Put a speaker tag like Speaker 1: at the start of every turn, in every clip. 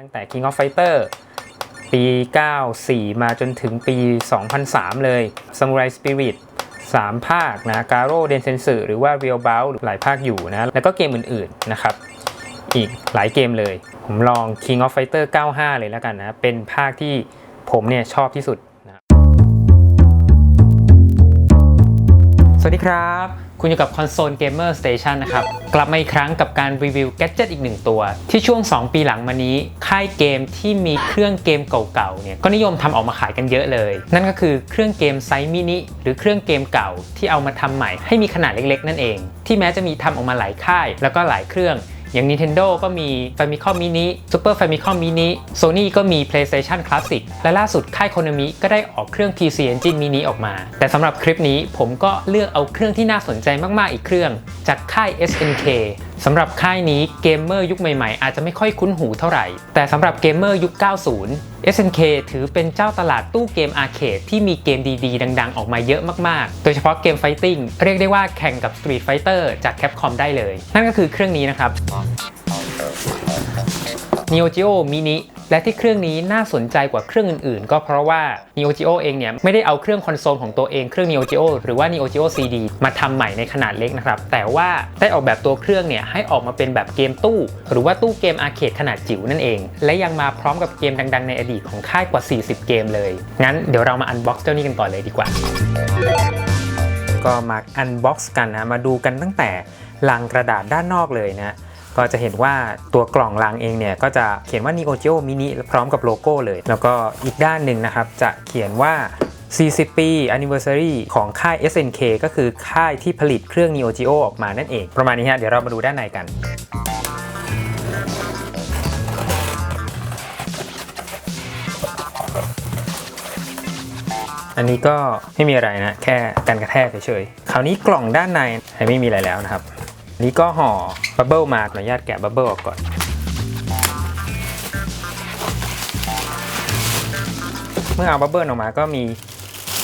Speaker 1: ตั้งแต่ King of Fighter ปี 94 มาจนถึงปี 2003 เลย Samurai Spirit 3 ภาคนะ Garo d e n s e n s u หรือว่า Real Bout หลายภาคอยู่นะ แล้วก็เกมอื่นๆนะครับ อีกหลายเกมเลย ผมลอง King of Fighter 95 เลยแล้วกันนะ เป็นภาคที่ผมเนี่ยชอบที่สุด วัสดีครับ คุณอยู่กับ Console Gamer Station นะครับ กลับมาอีกครั้งกับการรีวิวแกดเจิตอีกหนึ่งตัว ที่ช่วง 2 ปีหลังมานี้ ค่ายเกมที่มีเครื่องเกมเก่าๆเนี่ยก็นิยมทำออกมาขายกันเยอะเลย นั่นก็คือเครื่องเกมไซส์มินิหรือเครื่องเกมเก่าที่เอามาทำใหม่ให้มีขนาดเล็กๆ นั่นเอง ที่แม้จะมีทำออกมาหลายค่าย แล้วก็หลายเครื่อง อย่าง Nintendo ก็มี Famicom Mini Super Famicom Mini Sony ก็มี PlayStation Classic และล่าสุดค่าย Konami ก็ได้ออกเครื่อง PC Engine Mini ออกมา แต่สำหรับคลิปนี้ผมก็เลือกเอาเครื่องที่น่าสนใจมากๆอีกเครื่อง จากค่าย SNK สำหรับค่ายนี้เกมเมอร์ยุคใหม่ๆ อาจจะไม่ค่อยคุ้นหูเท่าไหร่ แต่สำหรับเกมเมอร์ยุค 90 SNK ถือเป็นเจ้าตลาดตู้เกมอาร์เคดที่มีเกมดีๆ ดังๆ ออกมาเยอะมากๆ โดยเฉพาะเกมไฟติ้งเรียกได้ว่าแข่งกับ Street Fighter จาก Capcom ได้เลย นั่นก็คือเครื่องนี้นะครับ Neo Geo Mini และที่เครื่องนี้น่าสนใจกว่าเครื่องอื่นๆ ก็เพราะว่า Neo Geo เองเนี่ยไม่ได้เอาเครื่องคอนโซลของตัวเองเครื่อง Neo Geo หรือว่า Neo Geo CD มาทำใหม่ในขนาดเล็กนะครับ แต่ว่าได้ออกแบบตัวเครื่องเนี่ยให้ออกมาเป็นแบบเกมตู้ หรือว่าตู้เกมอาร์เคดขนาดจิ๋วนั่นเอง และยังมาพร้อมกับเกมดังๆ ในอดีตของค่ายกว่า 40 เกมเลย งั้นเดี๋ยวเรามาอันบ็อกซ์เจ้านี้กันก่อนเลยดีกว่า ก็มาอันบ็อกซ์กันนะ มาดูกันตั้งแต่ลังกระดาษด้านนอกเลยนะ ก็จะเห็นว่าตัวกล่องลังเองเนี่ยก็จะเขียนว่า Neo Geo Mini พร้อมกับโลโก้เลย แล้วก็อีกด้านหนึ่งนะครับจะเขียนว่า 40 ปี Anniversary ของค่าย SNK ก็คือค่ายที่ผลิตเครื่อง Neo Geo ออกมานั่นเอง ประมาณนี้ฮะเดี๋ยวเรามาดูด้านในกันอันนี้ก็ไม่มีอะไรนะ แค่กันกระแทกเฉยๆ คราวนี้กล่องด้านในไม่มีอะไรแล้วนะครับ อันนี้ก็ห่อบับเบิลมาขออนุญาตแกะบับเบิลออกก่อน เมื่อเอาบับเบิลออกมาก็มี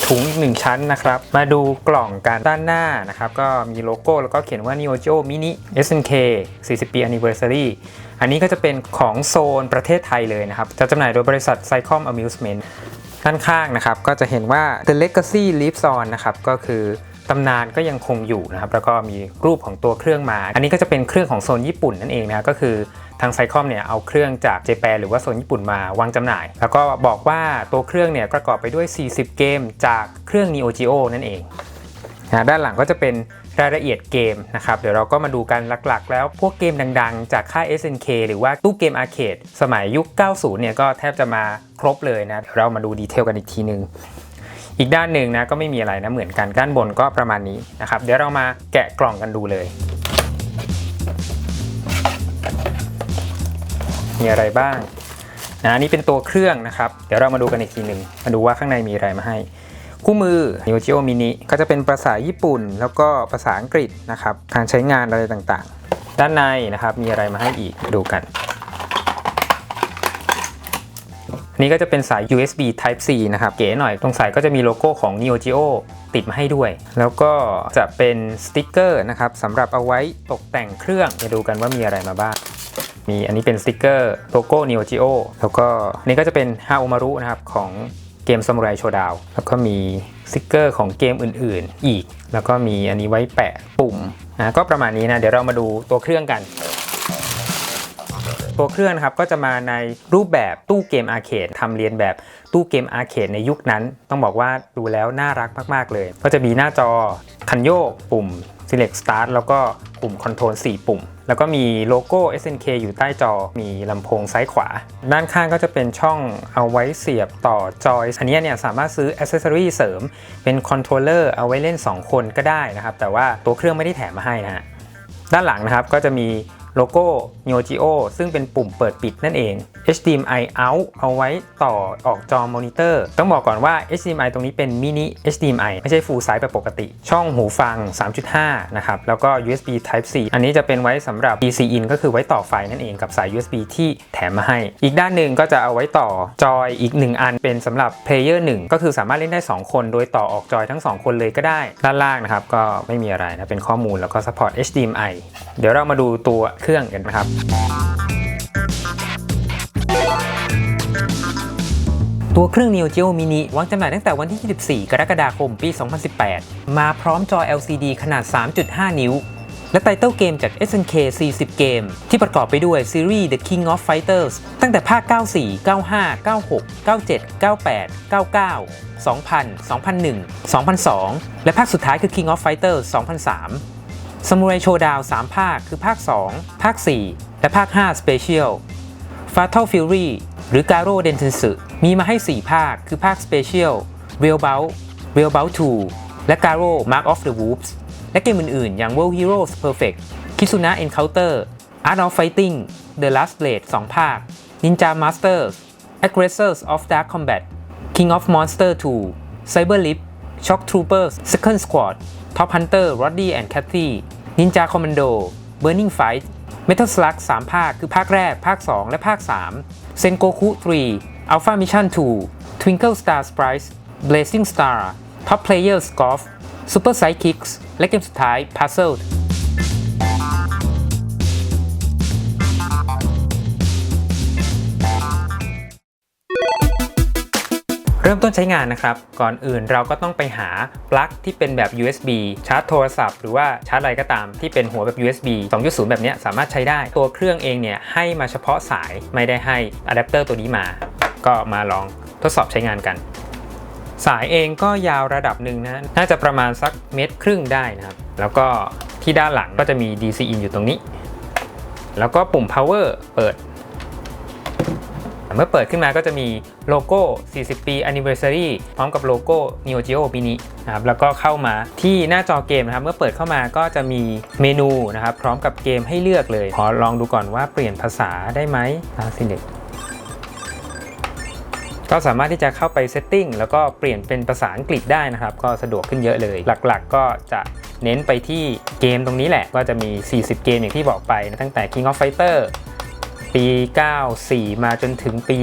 Speaker 1: ถุงอีกหนึ่งชั้นนะครับ มาดูกล่องกันด้านหน้านะครับ ก็มีโลโก้แล้วก็เขียนว่า Neo Geo Mini SNK 40 ปี Anniversary อันนี้ก็จะเป็นของโซนประเทศไทยเลยนะครับ จะจำหน่ายโดยบริษัท Cycom Amusement ด้านข้างนะครับ ก็จะเห็นว่า The Legacy Lives On นะครับ ก็คือำนานก็ยังคงอยู่นะครับแล้วก็มีรูปของตัวเครื่องมา อันนี้ก็จะเป็นเครื่องของโซนญี่ปุ่นนั่นเองนะก็คือทางไซคอมเนี่ยเอาเครื่องจากเจแปนหรือว่าโซนญี่ปุ่นมาวางจำหน่าย แล้วก็บอกว่าตัวเครื่องเนี่ยประกอบไปด้วย 40 เกมจากเครื่อง Neo Geo นั่นเองนะด้านหลังก็จะเป็นรายละเอียดเกมนะครับ เดี๋ยวเราก็มาดูกันหลักๆ แล้วพวกเกมดังๆ จากค่าย SNK หรือว่าตู้เกมอาร์เคดสมัยยุค 90 เนี่ยก็แทบจะมาครบเลยนะเดี๋ยวเรามาดูดีเทลกันอีกทีนึง อีกด้านหนึ่งนะก็ไม่มีอะไรนะเหมือนกันด้านบนก็ประมาณนี้นะครับ เดี๋ยวเรามาแกะกล่องกันดูเลย มีอะไรบ้างนะนนี้เป็นตัวเครื่องนะครับ เดี๋ยวเรามาดูกันอีกทีหนึ่งมาดูว่าข้างในมีอะไรมาให้คู่มือ Neo Geo Mini ก็จะเป็นภาษาญี่ปุ่น แล้วก็ภาษาอังกฤษนะครับการใช้งานอะไรต่างๆ ด้านในนะครับมีอะไรมาให้อีกดูกัน อั นี้ก็จะเป็นสาย USB Type C นะครับ เก๋หน่อยตรงสายก็จะมีโลโก้ของ Neo Geo ติดมาให้ด้วย แล้วก็จะเป็นสติกเกอร์นะครับสำหรับเอาไว้ตกแต่งเครื่องมาดูกันว่ามีอะไรมาบ้างมีอันนี้เป็นสติกเกอร์โลโก้ Neo Geo แล้วก็นนี้ก็จะเป็นฮาโอมารุนะครับของเกม Samurai Showdown แล้วก็มีสติกเกอร์ของเกมอื่น ๆ อีก แล้วก็มีอันนี้ไว้แปะปุ่มนะก็ประมาณนี้นะ เดี๋ยวเรามาดูตัวเครื่องกัน ตัวเครื่องนะครับก็จะมาในรูปแบบตู้เกมอาร์เคดทำเรียนแบบตู้เกมอาร์เคดในยุคนั้น ต้องบอกว่าดูแล้วน่ารักมากๆเลย ก็จะมีหน้าจอคันโยกปุ่ม select start แล้วก็ปุ่ม control 4 ปุ่ม แล้วก็มีโลโก้ SNK อยู่ใต้จอ มีลำโพงซ้ายขวา ด้านข้างก็จะเป็นช่องเอาไว้เสียบต่อจอย อันนี้เนี่ยสามารถซื้ออ c เซ s ซอรีเสริม เป็นคอนโทรลเลอร์เอาไว้เล่น 2 คนก็ได้นะครับ แต่ว่าตัวเครื่องไม่ได้แถมมาให้นะฮะ ด้านหลังนะครับก็จะมี โลโก้ Neo Geo ซึ่งเป็นปุ่มเปิดปิดนั่นเอง HDMI out เอาไว้ต่อออกจอมอนิเตอร์ ต้องบอกก่อนว่า HDMI ตรงนี้เป็นมินิ HDMI ไม่ใช่ full size แบบปกติ ช่องหูฟัง 3.5 นะครับ แล้วก็ USB Type C อันนี้จะเป็นไว้สำหรับ PC in ก็คือไว้ต่อไฟนั่นเองกับสาย USB ที่แถมมาให้ อีกด้านหนึ่งก็จะเอาไว้ต่อจอยอีก 1 อันเป็นสำหรับ Player 1 ก็คือสามารถเล่นได้ 2 คน โดยต่อออกจอยทั้ง 2 คนเลยก็ได้ด้านล่างนะครับก็ไม่มีอะไรนะเป็นข้อมูลแล้วก็ support HDMI เดี๋ยวเรามาดูตัวเครื่องกันนะครับ ตัวเครื่อง Neo Geo Mini วางจำหน่ายตั้งแต่วันที่ 24 กรกฎาคม ปี 2018 มาพร้อมจอ LCD ขนาด 3.5 นิ้ว และไตเติลเกมจาก SNK 40 เกม ที่ประกอบไปด้วยซีรีส์ The King of Fighters ตั้งแต่ภาค 94 95 96 97 98 99 2000 2001 2002 และภาคสุดท้ายคือ King of Fighters 2003 Samurai Showdown 3ภาค คือภาค 2 ภาค 4 และภาค 5 Special Fatal Fury หรือ Garo Densetsu มีมาให้ 4 ภาค คือภาค Special Real Bout Real Bout 2 และ Garo Mark of the Wolves และเกมอื่นๆ อย่าง World Heroes Perfect Kizuna Encounter Art of Fighting The Last Blade 2 ภาค Ninja Masters Aggressors of Dark Combat King of Monster 2 Cyber Leap Shock Troopers Second Squad Top Hunter Roddy and Cathy Ninja Commando Burning Fight Metal Slug 3 ภาค คือภาคแรก ภาค 2 และภาค 3 Sengoku 3 Alpha Mission 2 Twinkle Star Sprites Blazing Star Top Players Golf Super Sidekicks และเกมสุดท้าย Puzzle ริ่มต้นใช้งานนะครับ ก่อนอื่นเราก็ต้องไปหาปลั๊กที่เป็นแบบ USB ชาร์จโทรศัพท์ หรือว่าชาร์จอะไรก็ตามที่เป็นหัวแบบ USB 2.0 แบบนี้สามารถใช้ได้ ตัวเครื่องเองเนี่ยให้มาเฉพาะสายไม่ได้ให้อะแดปเตอร์ตัวนี้มา ก็มาลองทดสอบใช้งานกัน สายเองก็ยาวระดับหนึ่งนะ น่าจะประมาณสักเมตรครึ่งได้นะครับ แล้วก็ที่ด้านหลังก็จะมี DC in อยู่ตรงนี้ แล้วก็ปุ่ม power เปิด เมื่อเปิดขึ้นมาก็จะมีโลโก้ 40 ปี anniversary พร้อมกับโลโก้ Neo Geo Mini นะครับแล้วก็เข้ามาที่หน้าจอเกมนะครับ เมื่อเปิดเข้ามาก็จะมีเมนูนะครับ พร้อมกับเกมให้เลือกเลย ขอลองดูก่อนว่าเปลี่ยนภาษาได้ไหมอ่า select ก็สามารถที่จะเข้าไป setting แล้วก็เปลี่ยนเป็นภาษาอังกฤษได้นะครับ ก็สะดวกขึ้นเยอะเลย หลักๆ ก็จะเน้นไปที่เกมตรงนี้แหละ ก็จะมี 40 เกมอย่างที่บอกไปนะตั้งแต่ King of Fighter ปี 94 มาจนถึงปี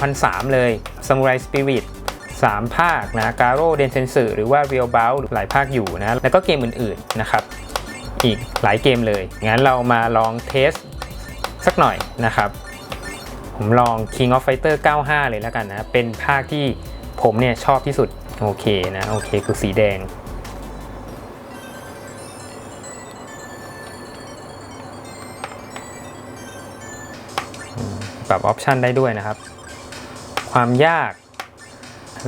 Speaker 1: 2003 เลย Samurai Spirit 3 ภาคนะ Garo Densetsu หรือว่า Real Bout หลายภาคอยู่นะ แล้วก็เกมอื่นๆนะครับ อีกหลายเกมเลย งั้นเรามาลองเทสสักหน่อยนะครับ ผมลอง King of Fighter 95 เลยแล้วกันนะ เป็นภาคที่ผมเนี่ยชอบที่สุด โอเคนะ โอเคคือสีแดง ปรับออปชันได้ด้วยนะครับ ความยาก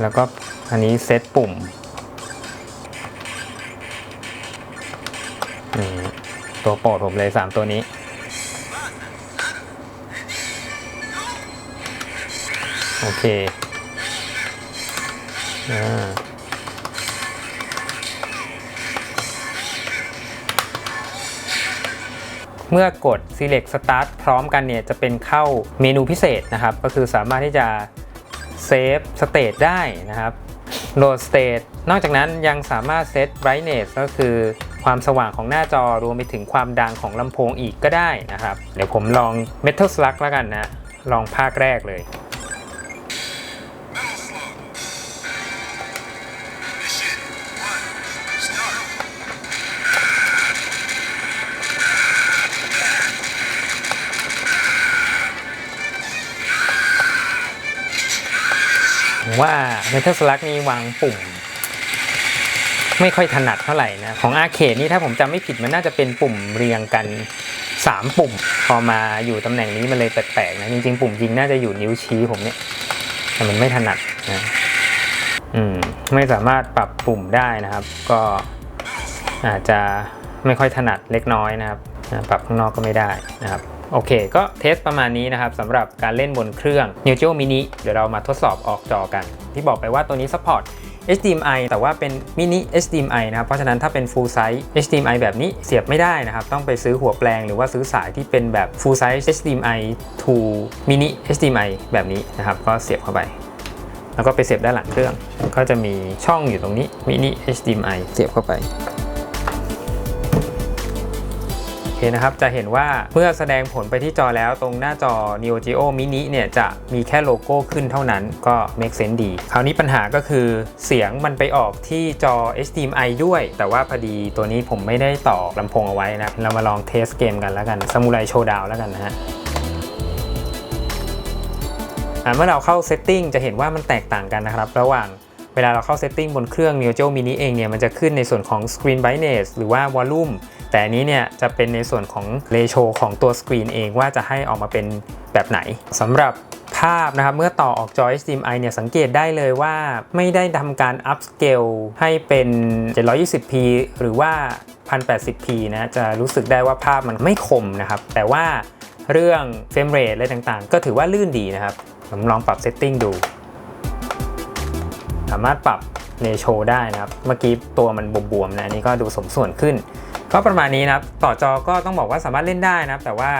Speaker 1: แล้วก็อันนี้เซตปุ่มนี่ตัวโปรดผมเลย 3 ตัวนี้ โอเค อ่า เมื่อกด select start พร้อมกันเนี่ยจะเป็นเข้าเมนูพิเศษนะครับ ก็คือสามารถที่จะเซฟสเต e ได้นะครับโหลดสเต e นอกจากนั้นยังสามารถเซต brightness ก็คือความสว่างของหน้าจอรวมไปถึงความดังของลำโพงอีกก็ได้นะครับ เดี๋ยวผมลอง Metal Slug แล้วกันนะ ลองภาคแรกเลย ผมว่า Metal Slug นี่วางปุ่ม ไม่ค่อยถนัดเท่าไหร่นะของอาร์เคดนี่ถ้าผมจำไม่ผิดมันน่าจะเป็นปุ่มเรียงกัน 3 ปุ่ม พอมาอยู่ตำแหน่งนี้มันเลยแปลกๆนะจริงๆปุ่มจริงน่าจะอยู่นิ้วชี้ผมเนี่ยแต่มันไม่ถนัดนะอืมไม่สามารถปรับปุ่มได้นะครับ ก็อาจจะไม่ค่อยถนัดเล็กน้อยนะครับ ปรับข้างนอกก็ไม่ได้นะครับ โอเค ก็เทสประมาณนี้นะครับสำหรับการเล่นบนเครื่อง Neo Geo Mini เดี๋ยวเรามาทดสอบออกจอกัน ที่บอกไปว่าตัวนี้ support HDMI แต่ว่าเป็น mini HDMI นะครับ เพราะฉะนั้นถ้าเป็น full size HDMI แบบนี้เสียบไม่ได้นะครับ ต้องไปซื้อหัวแปลงหรือว่าซื้อสายที่เป็นแบบ full size HDMI to mini HDMI แบบนี้นะครับ ก็เสียบเข้าไป แล้วก็ไปเสียบด้านหลังเครื่อง ก็จะมีช่องอยู่ตรงนี้ mini HDMI เสียบเข้าไป นะครับ จะเห็นว่าเมื่อแสดงผลไปที่จอแล้วตรงหน้าจอ Neo Geo Mini เนี่ยจะมีแค่โลโก้ขึ้นเท่านั้นก็ make sense ดี คราวนี้ปัญหาก็คือเสียงมันไปออกที่จอ HDMI ด้วย แต่ว่าพอดีตัวนี้ผมไม่ได้ต่อลำโพงเอาไว้นะ เรามาลองเทสเกมกันแล้วกัน Samurai Showdown แล้วกันนะฮะเมื่อเราเข้า setting จะเห็นว่ามันแตกต่างกันนะครับ ระหว่างเวลาเราเข้า setting บนเครื่อง Neo Geo Mini เองเนี่ยมันจะขึ้นในส่วนของ screen brightness หรือว่า volume แต่อันนี้เนี่ยจะเป็นในส่วนของ ratio ของตัวสกรีนเองว่าจะให้ออกมาเป็นแบบไหนสำหรับภาพนะครับเมื่อต่อออกจอ HDMI เนี่ยสังเกตได้เลยว่าไม่ได้ทำการ upscale ให้เป็น 720p หรือว่า 1080p นะจะรู้สึกได้ว่าภาพมันไม่คมนะครับ แต่ว่าเรื่องเฟรมเรทอะไรต่างๆ ก็ถือว่าลื่นดีนะครับ ผมลองปรับเซตติ้งดู สามารถปรับเนโชได้นะครับ เมื่อกี้ตัวมันบวมๆนะอันนี้ก็ดูสมส่วนขึ้น ก็ประมาณนี้นะครับต่อจอก็ต้องบอกว่าสามารถเล่นได้นะครับ แต่ว่า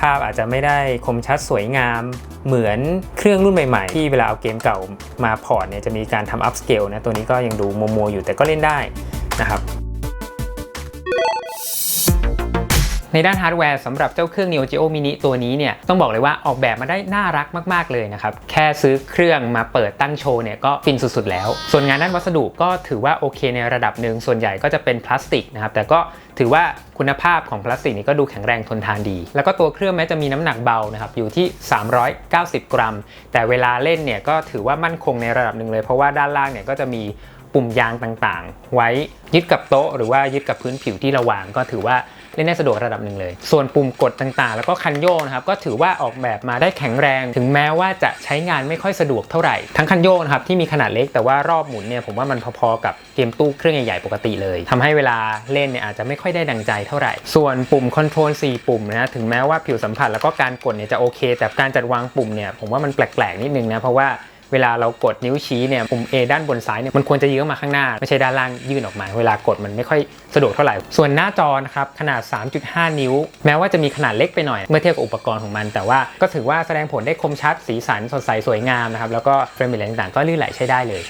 Speaker 1: ภาพอาจจะไม่ได้คมชัดสวยงามเหมือนเครื่องรุ่นใหม่ๆ ที่เวลาเอาเกมเก่ามาพอร์ตเนี่ยจะมีการทำอัพสเกลนะตัวนี้ก็ยังดูโมโมอยู่แต่ก็เล่นได้นะครับ ในด้านฮาร์ดแวร์สำหรับเจ้าเครื่อง Neo Geo Mini ตัวนี้เนี่ยต้องบอกเลยว่าออกแบบมาได้น่ารักมาก ๆ เลยนะครับ แค่ซื้อเครื่องมาเปิดตั้งโชว์เนี่ยก็ฟินสุด ๆ แล้ว ส่วนงานด้านวัสดุก็ถือว่าโอเคในระดับหนึ่งส่วนใหญ่ก็จะเป็นพลาสติกนะครับแต่ก็ถือว่าคุณภาพของพลาสติกนี่ก็ดูแข็งแรงทนทานดี แล้วก็ตัวเครื่องแม้จะมีน้ำหนักเบานะครับอยู่ที่ 390 กรัม แต่เวลาเล่นเนี่ยก็ถือว่ามั่นคงในระดับหนึ่งเลย เพราะว่าด้านล่างเนี่ยก็จะมีปุ่มยางต่างๆ ไว้ยึดกับโต๊ะ หรือว่ายึดกับพื้นผิวที่เราวางก็ถือว่า เล่นได้สะดวกระดับหนึ่งเลย ส่วนปุ่มกดต่างๆ แล้วก็คันโยกนะครับก็ถือว่าออกแบบมาได้แข็งแรง ถึงแม้ว่าจะใช้งานไม่ค่อยสะดวกเท่าไหร่ ทั้งคันโยกนะครับที่มีขนาดเล็กแต่ว่ารอบหมุนเนี่ยผมว่ามันพอๆกับเกมตู้เครื่องใหญ่ๆปกติเลยทำให้เวลาเล่นเนี่ยอาจจะไม่ค่อยได้ดังใจเท่าไหร่ ส่วนปุ่มคอนโทรล4ปุ่มนะถึงแม้ว่าผิวสัมผัสแล้วก็การกดเนี่ยจะโอเค แต่การจัดวางปุ่มเนี่ยผมว่ามันแปลกๆนิดนึงนะเพราะว่า เวลาเรากดนิ้วชี้เนี่ยปุ่ม A ด้านบนซ้ายเนี่ยมันควรจะยื้อมาข้างหน้า ไม่ใช่ด้านล่างยื่นออกมา เวลากดมันไม่ค่อยสะดวกเท่าไหร่ ส่วนหน้าจอนะครับขนาด 3.5 นิ้ว แม้ว่าจะมีขนาดเล็กไปหน่อย เมื่อเทียบกับอุปกรณ์ของมัน แต่ว่าก็ถือว่าแสดงผลได้คมชัดสีสันสดใสสวยงามนะครับแล้วก็เฟรมเรทต่างๆก็ลื่นไหลใช้ได้เลย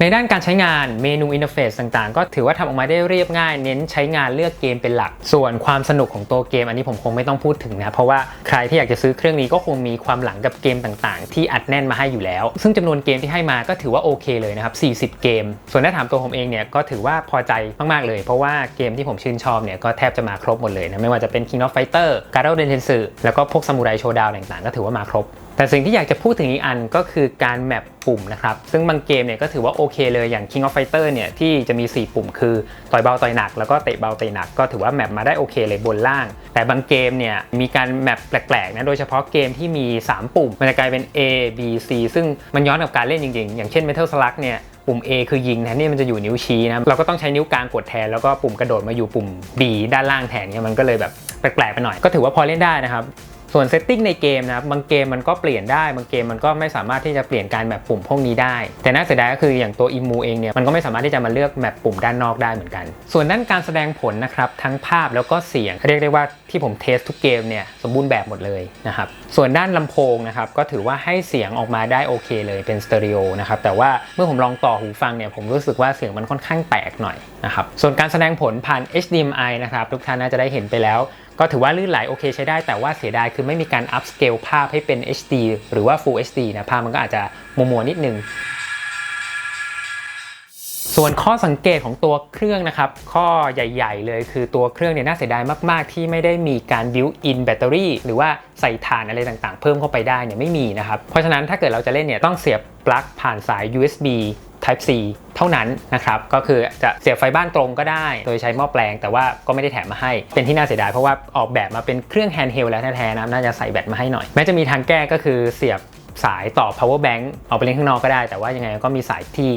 Speaker 1: ในด้านการใช้งานเมนูอินเทอร์เฟซต่างๆ ก็ถือว่าทำออกมาได้เรียบง่าย เน้นใช้งานเลือกเกมเป็นหลัก ส่วนความสนุกของตัวเกม อันนี้ผมคงไม่ต้องพูดถึงนะเพราะว่าใครที่อยากจะซื้อเครื่องนี้ก็คงมีความหลังกับเกมต่างๆ ที่อัดแน่นมาให้อยู่แล้ว ซึ่งจำนวนเกมที่ให้มาก็ถือว่าโอเคเลยนะครับ 40 เกม ส่วนถ้าถามตัวผมเองเนี่ยก็ถือว่าพอใจมากๆเลย เพราะว่าเกมที่ผมชื่นชอบเนี่ยก็แทบจะมาครบหมดเลยนะไม่ว่าจะเป็น King of Fighter g a r o d e n t e n s u แล้วก็พวก Samurai Showdown ต่างๆ ก็ถือว่ามาครบ แต่สิ่งที่อยากจะพูดถึงอีกอันก็คือการแมปปุ่มนะครับ ซึ่งบางเกมเนี่ยก็ถือว่าโอเคเลยอย่าง King of Fighter เนี่ยที่จะมี 4 ปุ่มคือต่อยเบาต่อยหนักแล้วก็เตะเบาเตะหนักก็ถือว่าแมปมาได้โอเคเลยบนล่าง แต่บางเกมเนี่ยมีการแมปแปลกๆนะโดยเฉพาะเกมที่มี 3 ปุ่ม มันจะกลายเป็น A B C ซึ่งมันย้อนกับการเล่นจริงๆ อย่างเช่น Metal Slug เนี่ยปุ่ม A คือยิงแทนที่มันจะอยู่นิ้วชี้นะเราก็ต้องใช้นิ้วกลางกดแทนแล้วก็ปุ่มกระโดดมาอยู่ปุ่ม B ด้านล่างแทนเนี่ยมันก็เลยแบบแปลกๆไปหน่อยก็ถือว่าพอเล่นได้นะครับ ส่วนเซตติ้งในเกมนะครับบางเกมมันก็เปลี่ยนได้ บางเกมมันก็ไม่สามารถที่จะเปลี่ยนการแมปปุ่มพวกนี้ได้ แต่น่าเสียดายก็คืออย่างตัวอิมูเองเนี่ยมันก็ไม่สามารถที่จะมาเลือกแมปปุ่มด้านนอกได้เหมือนกัน ส่วนด้านการแสดงผลนะครับทั้งภาพแล้วก็เสียง เรียกได้ว่าที่ผมเทสทุกเกมเนี่ยสมบูรณ์แบบหมดเลยนะครับส่วนด้านลำโพงนะครับก็ถือว่าให้เสียงออกมาได้โอเคเลยเป็นสเตอริโอนะครับแต่ว่าเมื่อผมลองต่อหูฟังเนี่ยผมรู้สึกว่าเสียงมันค่อนข้างแตกหน่อยนะครับส่วนการแสดงผลผ่าน HDMI นะครับทุกท่านน่าจะได้เห็นไปแล้ว ก็ถือว่าลื่นไหลโอเคใช้ได้แต่ว่าเสียดายคือไม่มีการอัพสเกลภาพให้เป็น HD หรือว่า Full HD นะภาพมันก็อาจจะมัวๆนิดนึงส่วนข้อสังเกตของตัวเครื่องนะครับ ข้อใหญ่ ๆ เลยคือตัวเครื่องเนี่ยน่าเสียดายมาก ๆ ที่ไม่ได้มีการ built in แบตเตอรี่หรือว่าใส่ถ่านอะไรต่างๆ เพิ่มเข้าไปได้เนี่ยไม่มีนะครับ เพราะฉะนั้นถ้าเกิดเราจะเล่นเนี่ยต้องเสียบปลั๊กผ่านสาย USB Type C เท่านั้นนะครับก็คือจะเสียบไฟบ้านตรงก็ได้ โดยใช้หม้อแปลงแต่ว่าก็ไม่ได้แถมมาให้ เป็นที่น่าเสียดายเพราะว่าออกแบบมาเป็นเครื่องแฮนด์เฮลแล้วแท้ๆนะน่าจะใส่แบตมาให้หน่อยแม้จะมีทางแก้ก็คือเสียบสายต่อ power bank เอาไปเล่นข้างนอกก็ได้ แต่ว่ายังไงก็มีสายที่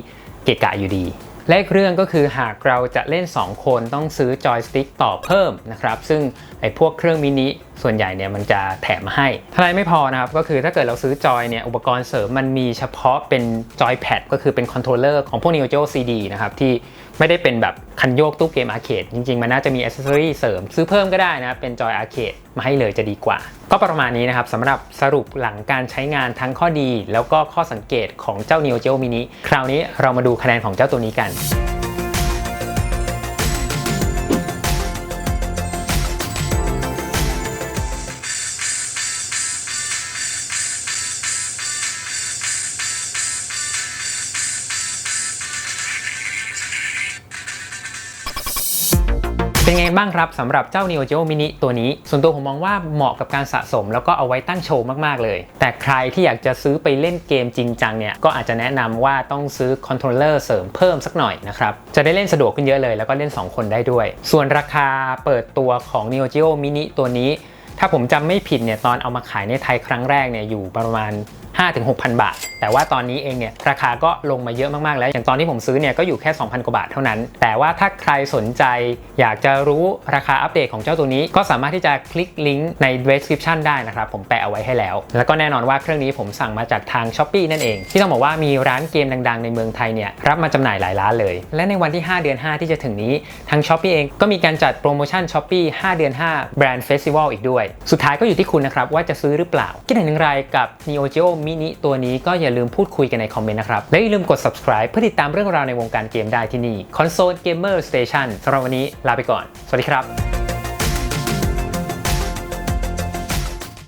Speaker 1: เกะกะอยู่ดี และอีกเรื่องก็คือหากเราจะเล่น 2 คนต้องซื้อจอยสติ๊กต่อเพิ่มนะครับ ซึ่งไอ้พวกเครื่องมินิส่วนใหญ่เนี่ยมันจะแถมมาให้ถ้าไรไม่พอนะครับ ก็คือถ้าเกิดเราซื้อจอยเนี่ยอุปกรณ์เสริมมันมีเฉพาะเป็นจอยแพดก็คือเป็นคอนโทรลเลอร์ของพวก Neo Geo CD นะครับที่ ไม่ได้เป็นแบบคันโยกตู้เกมอาร์เคดจริง ๆ มันน่าจะมีอ c เซสซอรี่เสริม ซื้อเพิ่มก็ได้นะเป็นจอยอาร์เคดมาให้เลยจะดีกว่า ก็ประมาณนี้นะครับสำหรับสรุปหลังการใช้งานทั้งข้อดี แล้วก็ข้อสังเกตของเจ้า Neo Geo Mini คราวนี้เรามาดูคะแนนของเจ้าตัวนี้กัน บ้างครับสำหรับเจ้า Neo Geo Mini ตัวนี้ ส่วนตัวผมมองว่าเหมาะกับการสะสม แล้วก็เอาไว้ตั้งโชว์มากๆเลย แต่ใครที่อยากจะซื้อไปเล่นเกมจริงจังเนี่ยก็อาจจะแนะนำว่าต้องซื้อคอนโทรลเลอร์เสริมเพิ่มสักหน่อยนะครับจะได้เล่นสะดวกขึ้นเยอะเลย แล้วก็เล่น 2 คนได้ด้วย ส่วนราคาเปิดตัวของ Neo Geo Mini ตัวนี้ ถ้าผมจำไม่ผิดเนี่ยตอนเอามาขายในไทยครั้งแรกเนี่ยอยู่ประมาณ 5-6,000 บาท แต่ว่าตอนนี้เองเนี่ยราคาก็ลงมาเยอะมากๆ แล้ว อย่างตอนที่ผมซื้อเนี่ยก็อยู่แค่ 2,000 กว่าบาทเท่านั้น แต่ว่าถ้าใครสนใจอยากจะรู้ราคาอัปเดตของเจ้าตัวนี้ ก็สามารถที่จะคลิกลิงก์ใน description ได้นะครับ ผมแปะเอาไว้ให้แล้ว แล้วก็แน่นอนว่าเครื่องนี้ผมสั่งมาจากทาง s h อ p e e นั่นเอง ที่ต้องบอกว่ามีร้านเกมดังๆ ในเมืองไทยเนี่ยรับมาจำหน่ายหลายร้านเลย และในวันที่ 5 เดือน 5 ที่จะถึงนี้ทาง s h อ p e e เองก็มีการจัดโปรโมชั่น s h อ p e e 5เดือน5 Brand Festival อีกด้วย สุดท้ายก็อยู่ที่คุณนะครับว่าจะซื้อหรือเปล่าคิดเห็นอย่างไรกับ Neo Geo Mini ตัวนี้ก็อย่าลืมพูดคุยกันในคอมเมนต์นะครับ และอย่าลืมกด subscribe เพื่อติดตามเรื่องราวในวงการเกมได้ที่นี่ Console Gamer Station สำหรับวันนี้ลาไปก่อน สวัสดีครับ